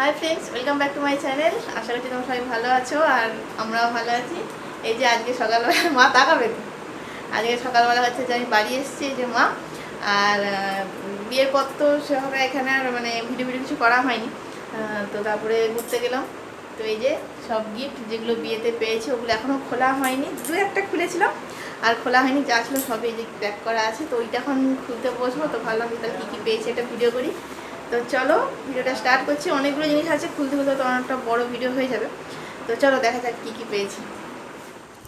Hi friends welcome back to my channel আশা করছি তোমরা সবাই ভালো আছো আর আমরাও ভালো আছি। এই যে আজকে সকালবেলা মা তাকাবে। আজকে সকালবেলা হচ্ছে যে আমি বাড়ি এসেছি যে মা। আর বিয়ের পর তো সেভাবে এখানে আর মানে ভিডিও ভিডিও কিছু করা হয়নি। তো তারপরে ঘুরতে গেলাম। তো এই যে সব গিফট যেগুলো বিয়েতে পেয়েছি, ওগুলো এখনও খোলা হয়নি। দু একটা খুলেছিলাম, আর খোলা হয়নি, যা ছিল সবই যে প্যাক করা আছে। তো ওইটা এখন খুলতে বসবো। তো ভাবলাম যে তাহলে কী কী পেয়েছি একটা ভিডিও করি। তো চলো ভিডিওটা স্টার্ট করছি। অনেকগুলো জিনিস আছে খুলতে খুলতে তো অনেকটা বড় ভিডিও হয়ে যাবে। তো চলো দেখা যাক কী কী পেয়েছি।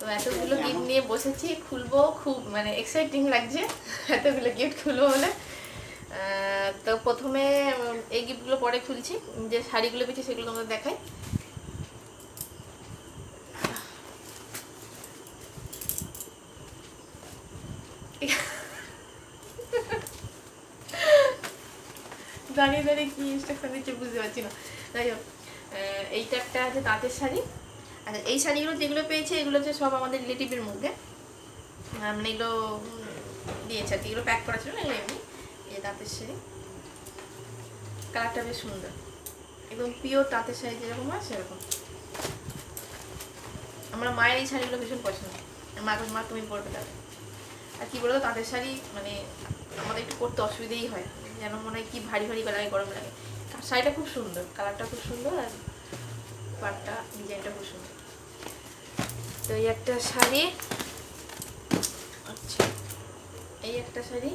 তো এতগুলো গিফট নিয়ে বসেছি খুলবো খুব মানে এক্সাইটিং লাগছে। এতগুলো গিফট খুলবো বলে। তো প্রথমে এই গিফটগুলো পরে খুলছি। যে শাড়িগুলো পেয়েছি সেগুলো তোমাদের দেখাই। দাঁড়িয়ে দাঁড়িয়ে কি ইনস্ট্রাকশন দিচ্ছে বুঝতে পারছি না। যাই হোক এইটা একটা আছে তাঁতের শাড়ি। আচ্ছা এই শাড়িগুলো যেগুলো পেয়েছে, এগুলো হচ্ছে সব আমাদের রিলেটিভের মধ্যে। মানে এগুলো দিয়েছে আর কি। এগুলো প্যাক করা ছিল না, এগুলো এমনি। এই তাঁতের শাড়ি। কালারটা বেশ সুন্দর। একদম পিওর তাঁতের শাড়ি যেরকম হয়, সেরকম। আমরা মায়ের এই শাড়িগুলো ভীষণ পছন্দ। মা মা তুমি পরবে তাহলে। আর কি বলতো, তাঁতের শাড়ি মানে আমাদের একটু পরতে অসুবিধেই হয়। যেন মনে হয় কি ভারী ভারী লাগে গরম লাগে। শাড়িটা খুব সুন্দর, কালারটা খুব সুন্দর আর পাটটা, ডিজাইনটা খুব সুন্দর। তো এই একটা শাড়ি আচ্ছা এই একটা শাড়ি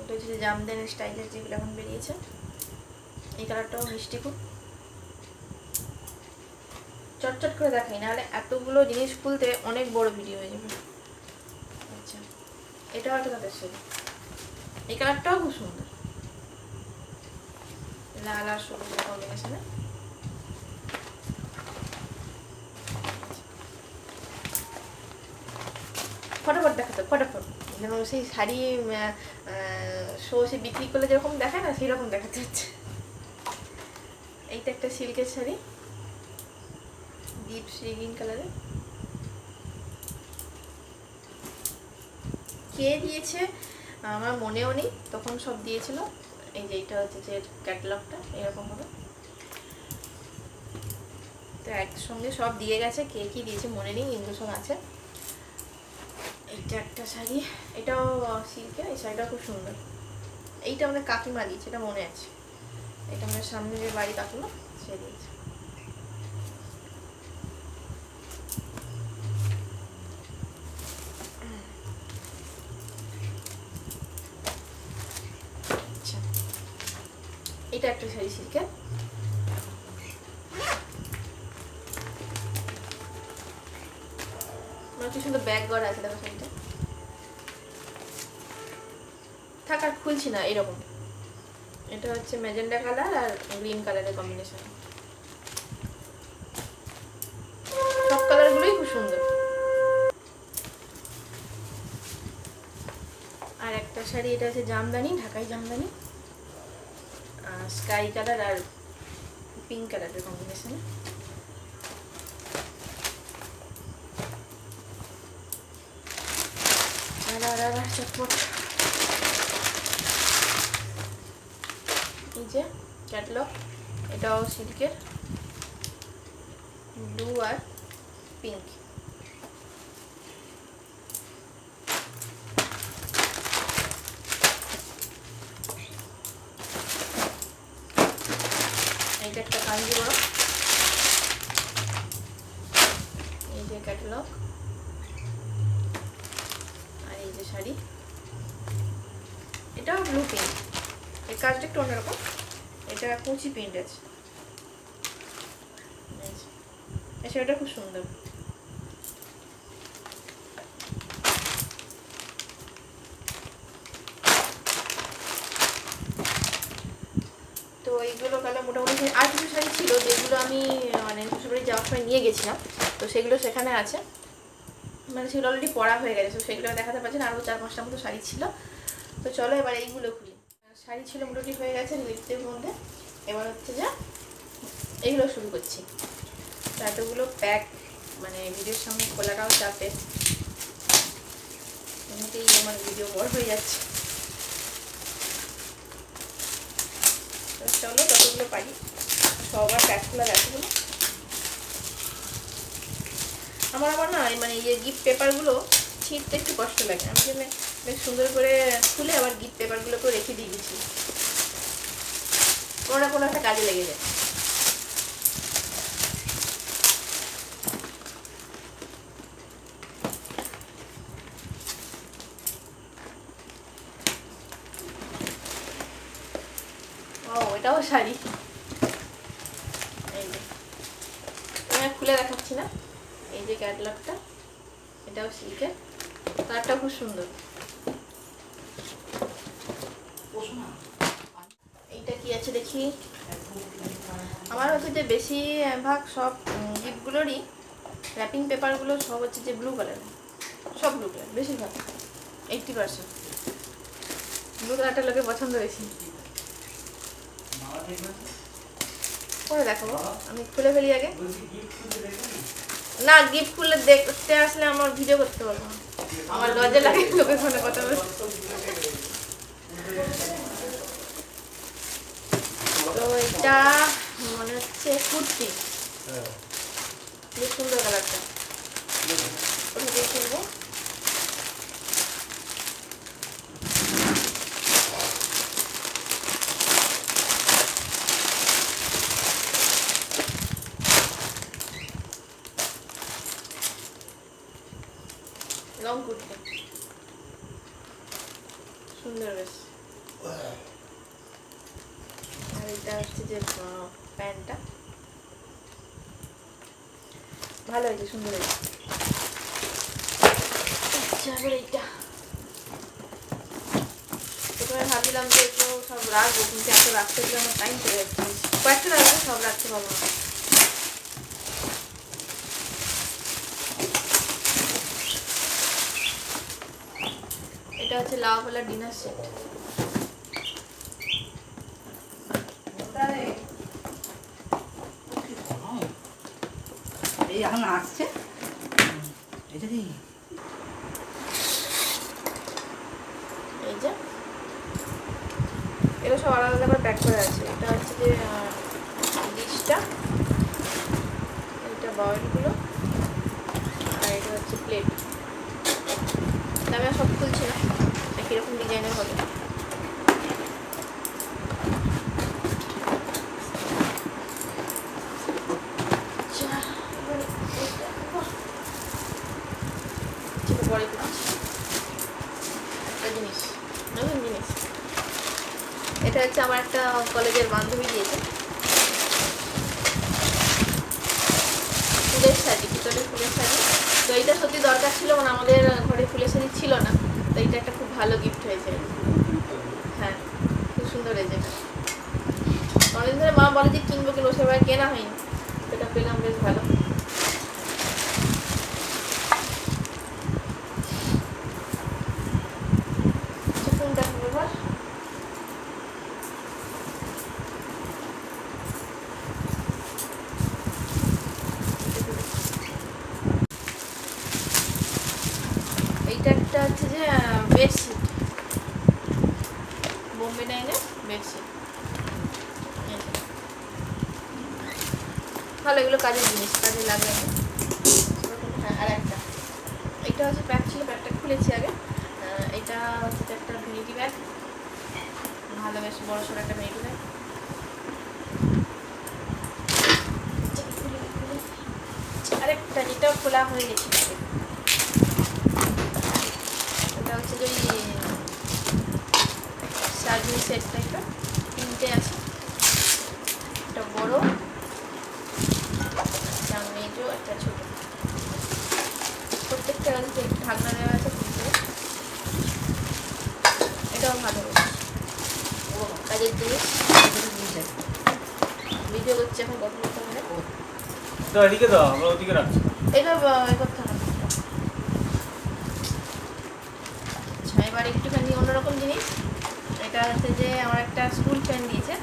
এটা হচ্ছে জামদানি স্টাইলের যেগুলো এখন বেরিয়েছে। এই কালারটাও মিষ্টি খুব। চটচট করে দেখাই, নাহলে এতগুলো জিনিস খুলতে অনেক বড় ভিডিও হয়ে যাবে। এটাও একটা তাদের শাড়ি এই কালারটাও খুব সুন্দর। লাল আর সবুজ কম্বিনেশনে ফটাফট দেখাতো, ফটাফট। যেন সেই শাড়ি শো সে বিক্রি করলে যেরকম দেখায় না সেই রকম দেখাতে হচ্ছে। এইটা একটা সিল্কের শাড়ি। ডিপ সি গ্রিন কালারের কে দিয়েছে? আমার মনেও নেই, তখন সব দিয়েছিল। এই যে এটা হচ্ছে যে ক্যাটালগটা এরকম হবে। তো একসঙ্গে সব দিয়ে গেছে, কে কি দিয়েছে মনে নেই এগুলো সব আছে। এইটা একটা শাড়ি, এটাও সিল্কের এই শাড়িটা খুব সুন্দর। এইটা আমাদের কাকিমা দিয়েছে, এটা মনে আছে। এটা আমাদের সামনে যে বাড়ি কাকিমা, সে দিয়েছে। এটা একটা শাড়ি সিল্কের আমার কি সুন্দর ব্যাগ করা আছে, দেখো শাড়িটা। থাক, আর খুলছি না, এরকম। এটা হচ্ছে ম্যাজেন্ডা কালার আর গ্রিন কালারের কম্বিনেশন সব কালারগুলোই খুব সুন্দর। আর একটা শাড়ি, এটা হচ্ছে জামদানি, ঢাকাই জামদানি। স্কাই কালার আর পিঙ্ক কালারের কম্বিনেশনে চটপট। এই যে ক্যাটলগ এটাও সিল্কের ব্লু আর পিঙ্ক একটা কাঞ্জিবরম এই যে ক্যাটালগ আর এই যে শাড়ি। এটাও ব্লু পেন্ট এই কাজটা একটু অন্যরকম। এটা কুচি প্রিন্ট আছে। আচ্ছা এটা খুব সুন্দর তো এইগুলো কালো মোটামুটি আর কিছু শাড়ি ছিল, যেগুলো আমি মানে শ্বশুরবাড়ি যাওয়ার সময় নিয়ে গেছিলাম। তো সেগুলো সেখানে আছে। মানে সেগুলো অলরেডি পড়া হয়ে গেছে, তো সেগুলো দেখাতে পারছি না, আরও চার পাঁচটার মতো শাড়ি ছিল। তো চলো এবার এইগুলো খুলি। শাড়ি ছিল মোটামুটি হয়ে গেছে লিপটের মধ্যে। এবার হচ্ছে যে এইগুলো শুরু করছি। এতগুলো প্যাক মানে ভিডিওর সামনে খোলাটাও চাপে। এমনিতেই আমার ভিডিও বড় হয়ে যাচ্ছে চেষ্টা হলো যতগুলো পারি। সবার প্যাক খোলা এতগুলো আমার আবার না এই মানে ইয়ে গিফট পেপারগুলো ছিঁড়তে একটু কষ্ট লাগে। আমি জন্য বেশ সুন্দর করে খুলে আবার গিফট পেপারগুলোকেও রেখে দিয়ে গেছি। কোনো না কোনো একটা কাজে লেগে যায় ও এটাও শাড়ি। এই যে। আমি খুলে দেখাচ্ছি না। এই যে ক্যাটলগটা, এটাও সিল্কের। তারটা খুব সুন্দর। এইটা কি আছে দেখি? আমার হচ্ছে যে বেশি ভাগ সব গিফটগুলোরই র্যাপিং পেপারগুলো সব হচ্ছে যে ব্লু কালার সব ব্লু কালার বেশিরভাগ। এইটটি পার্সেন্ট ব্লু কালারটা লোকে পছন্দ বেশি। পরে দেখাবো। আমি খুলে ফেলি আগে। না গিফট খুলে দেখতে আসলে আমার ভিডিও করতে পারব আমার লজ্জা লাগে লোকের ফোনে কথা বলতে তো এটা মনে হচ্ছে কুর্তি। বেশ সুন্দর কালারটা। কোথা দিয়ে খুলবো লং কুর্তি সুন্দর বেশ আর এটা হচ্ছে যে আহ, প্যান্টটা ভালো হয়েছে সুন্দর হয়েছে। যে এগুলো সব রাখব, কিন্তু এত রাখতে গেলে আমার টাইম চলে যাচ্ছে। কয়েকটা রাখব, সব রাখতে পারব না। এটা হচ্ছে লাভওয়ালা ডিনার সেট এখন আসছে। এটা এই যে। এটা সব আলাদা আলাদা করে প্যাক করে আছে। এটা হচ্ছে যে ডিশটা। এটা বাউলগুলো আর এটা হচ্ছে প্লেট আমি সব খুলছি না। কীরকম ডিজাইনের হবে আচ্ছা, এবার এটা দেবো। ঠিক পরে একটা জিনিস, নতুন জিনিস। এটা হচ্ছে আমার একটা কলেজের বান্ধবী দিয়েছে। ফুলের শাড়ি, ভিতরে ফুলের শাড়ি। তো এইটা সত্যি দরকার ছিল মানে আমাদের ঘরে ফুলের শাড়ি ছিল না। তো এইটা একটা খুব ভালো গিফট হয়েছে। হ্যাঁ খুব সুন্দর হয়েছে এটা। অনেকদিন ধরে মা বলে যে কিনবো কিনবো সেবার কেনা হয়নি। সেটা পেলাম বেশ ভালো আচ্ছা, কোনটা হবে বল এইটা একটা হচ্ছে যে বেডশিট বোম্বে নাইনের বেডশিট ভালো এগুলো কাজের জিনিস কাজে লাগে হ্যাঁ আর একটা। এটা হচ্ছে প্যাক ছিল প্যাকটা খুলেছি আগে। এটা হচ্ছে একটা ভেনিটি ব্যাগ ভালো, বেশ বড় সড়ো একটা ভেনিটি ব্যাগ আরেকটা যেটা খোলা হয়ে গেছে। এটা হচ্ছে যে ওই সার্ভিস সেট টাইপের তিনটে আছে একটা বড় একটা মেজো একটা ছোট প্রত্যেকটা আছে ঢাকনা দেওয়া আছে। এটাও ভালো। কাজের জিনিস ভিডিও করছি এখন কথা বলতে হবে? তো এদিকে দাও আমরা ওদিকে রাখছি। এটা করতে হবে আচ্ছা এবার একটুখানি অন্যরকম জিনিস। এটা হচ্ছে যে আমার একটা স্কুল ফ্রেন্ড দিয়েছে।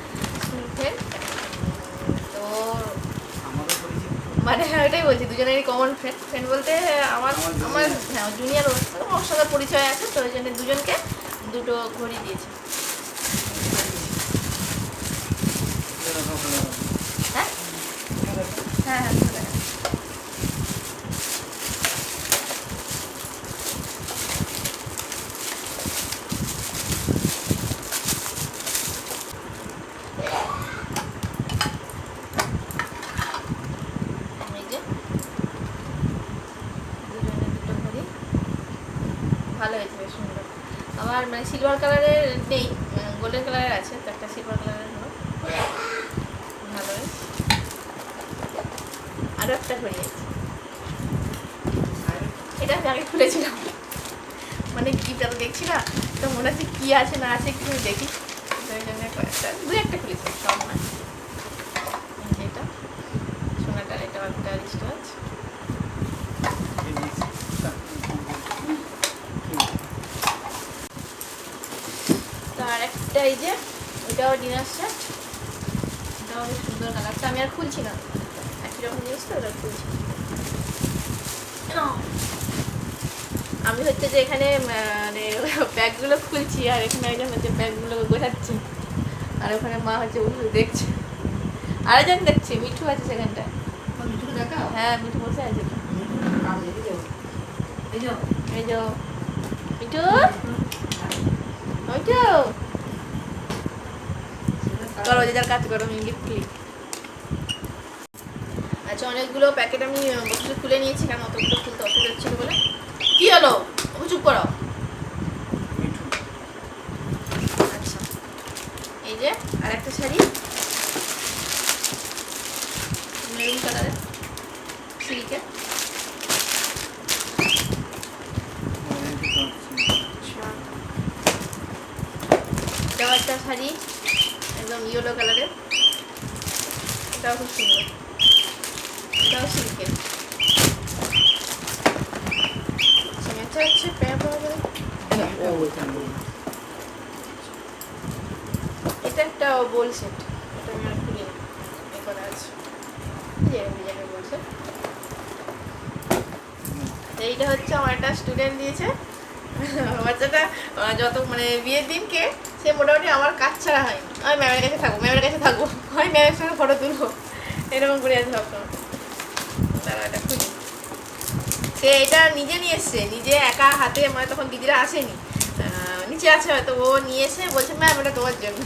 মানে হ্যাঁ ওটাই বলছি, দুজনেরই কমন ফ্রেন্ড ফ্রেন্ড বলতে, আমার আমার হ্যাঁ জুনিয়র ওর সাথে, ওর সঙ্গে পরিচয় আছে, তো ওই জন্য দুজনকে দুটো ঘড়ি দিয়েছি। হ্যাঁ? হ্যাঁ হ্যাঁ। ভালো হয়েছে, বেশ সুন্দর। আমার মানে সিলভার কালারের নেই গোল্ডেন কালারের আছে, তো একটা সিলভার কালারের হলো ভালো আরও একটা ঘড়ি আছে এটা আমি আগে খুলেছিলাম। মানে গিফটটা তো দেখছি না তো মনে হচ্ছে কী আছে না আছে একটু দেখি। ওই জন্য কয়েকটা, দু একটা খুলেছি, সব না এটা সোনাটার এটা একটা রিস্টওয়াচ তো একটা এই যে ওইটাও ডিনার সেট এটাও বেশ সুন্দর কালারটা আমি আর খুলছি না। একই রকম জিনিস তো ওটা খুলছি। আমি হচ্ছে যে এখানে মানে ব্যাগগুলো খুলছি আর এখানে একজন হচ্ছে ব্যাগগুলো গোছাচ্ছে। আর ওখানে মা হচ্ছে বসে দেখছে। আরেকজন দেখছে মিঠু আছে সেখানটায়। হ্যাঁ মিঠু বসে আছে। এই যে মিঠু? মিঠু? যে যার কাজ করো, আমি ক্লিক আচ্ছা অনেকগুলো প্যাকেট আমি বক্সে খুলে নিয়েছি কারণ অতগুলো খুলতে অসুবিধা হচ্ছিল বলে? কি হলো? ও চুপ করো। আচ্ছা এই যে আর একটা শাড়ি। মেরুন কালারের সিল্কের এটাও একটা শাড়ি। একদম ইয়েলো কালারের এটাও খুব সুন্দর। এটাও সিল্কের এটা হচ্ছে যায় এটা একটা বোল সেট এটা আমি আর খুলি এ করা আছে। এই যে ডিজাইনের বোল সেট এইটা হচ্ছে আমার একটা স্টুডেন্ট দিয়েছে। বাচ্চাটা যত মানে বিয়ের দিনকে সে মোটামুটি আমার কাজ ছাড়া হয়নি আমি ম্যামের কাছে থাকব ম্যামের কাছে থাকব। হয় ম্যামের সঙ্গে ফটো তুলবো। এরকম করে আছে সবসময় তারা এটা খুলি সে এটা নিজে নিয়ে এসছে, নিজে একা হাতে মানে তখন দিদিরা আসেনি। নিচে আছে হয়তো, ও নিয়ে এসে বলছে ম্যাম এটা তোমার জন্য।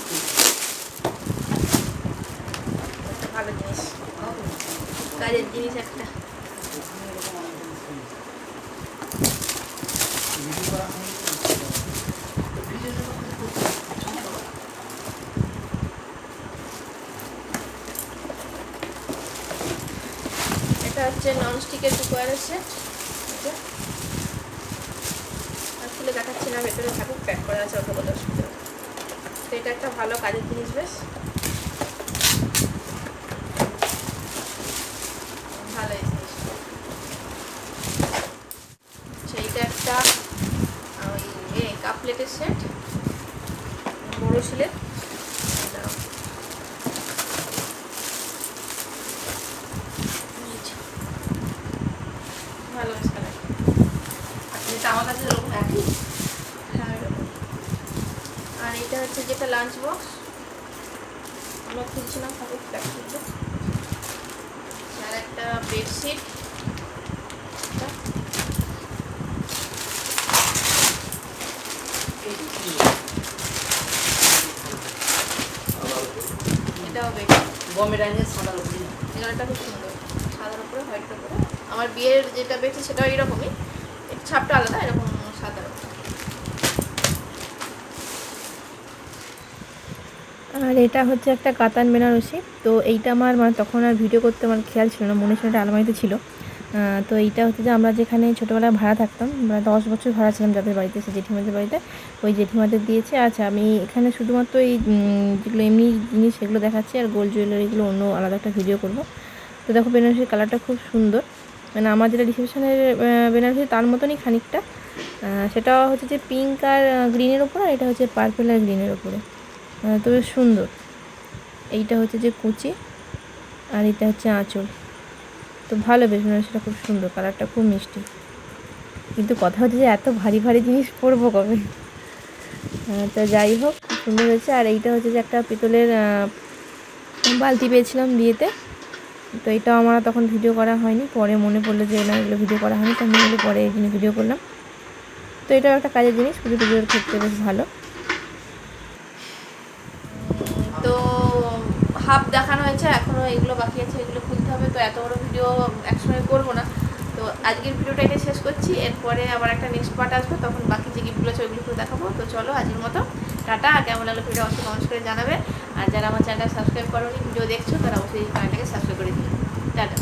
স্টিচ একটা ভালো জিনিস। কাজের জিনিস একটা। হচ্ছে নন স্টিকের কুকারের সেট খুলে দেখাচ্ছি না, ভেতরে থাকুক প্যাক করা আছে অত তো এটা একটা ভালো কাজের জিনিস বেশ ভালো এই জিনিসটা আচ্ছা এটা একটা আহ, ওই এ কাপ প্লেটের সেট বড় যে। ভালো কালার এটা আমার কাছে এরকম। একই আর এটা হচ্ছে যেটা লাঞ্চ বক্স আমরা খুলছিলাম থাকুক প্যাক করতে আর একটা বেডশিট এটাও খুব সুন্দর। সাদার উপরে হোয়াইটের উপরে। আমার বিয়ের যেটা বেডশিট সেটাও এরকমই ছাপটা আলাদা এরকম সাদার আর এটা হচ্ছে একটা কাতান বেনারসি। তো এইটা আমার মানে তখন আর ভিডিও করতে আমার খেয়াল ছিল না মনে ছিল এটা আলমারিতে ছিল। তো এইটা হচ্ছে যে আমরা যেখানে ছোটোবেলায় ভাড়া থাকতাম, আমরা দশ বছর ভাড়া ছিলাম যাদের বাড়িতে, সে জেঠিমাদের বাড়িতে। ওই জেঠিমাদের দিয়েছে। আচ্ছা আমি এখানে শুধুমাত্র এই যেগুলো এমনি জিনিস সেগুলো দেখাচ্ছি, আর গোল্ড জুয়েলারিগুলো অন্য আলাদা একটা ভিডিও করব। তো দেখো বেনারসির কালারটা খুব সুন্দর। মানে আমার যেটা রিসেপশনের বেনারসি, তার মতনই খানিকটা। সেটা হচ্ছে যে পিঙ্ক আর গ্রিনের ওপর, আর এটা হচ্ছে পার্পেল আর গ্রিনের ওপরে। তো সুন্দর। এইটা হচ্ছে যে কুচি, আর এটা হচ্ছে আঁচল। তো ভালো বেশ সেটা খুব সুন্দর, কালারটা খুব মিষ্টি। কিন্তু কথা হচ্ছে যে এত ভারী ভারী জিনিস পরবো কবে? তো যাই হোক, সুন্দর হয়েছে। আর এইটা হচ্ছে যে একটা পিতলের বালতি পেয়েছিলাম বিয়েতে। তো এটাও আমার তখন ভিডিও করা হয়নি। পরে মনে পড়ল যে না, এগুলো ভিডিও করা হয়নি, তো আমি এগুলো পরে এই ভিডিও করলাম। তো এটাও একটা কাজের জিনিস, পুজো টুজোর ক্ষেত্রে বেশ ভালো। তো হাফ দেখানো হয়েছে এখনও এগুলো বাকি আছে, এগুলো তো এত বড় ভিডিও একসঙ্গে করব না। তো আজকের ভিডিওটা এটা শেষ করছি। এরপরে আবার একটা নেক্সট পার্ট আসবে, তখন বাকি যে গিফটগুলো আছে ওইগুলো দেখাবো। তো চলো আজকের মতো, টাটা। কেমন লাগল ভিডিও অবশ্যই কমেন্ট করে জানাবে। আর যারা আমার চ্যানেলটা সাবস্ক্রাইব করোনি ভিডিও দেখছ, তারা অবশ্যই চ্যানেলটাকে সাবস্ক্রাইব করে দিন টাটা।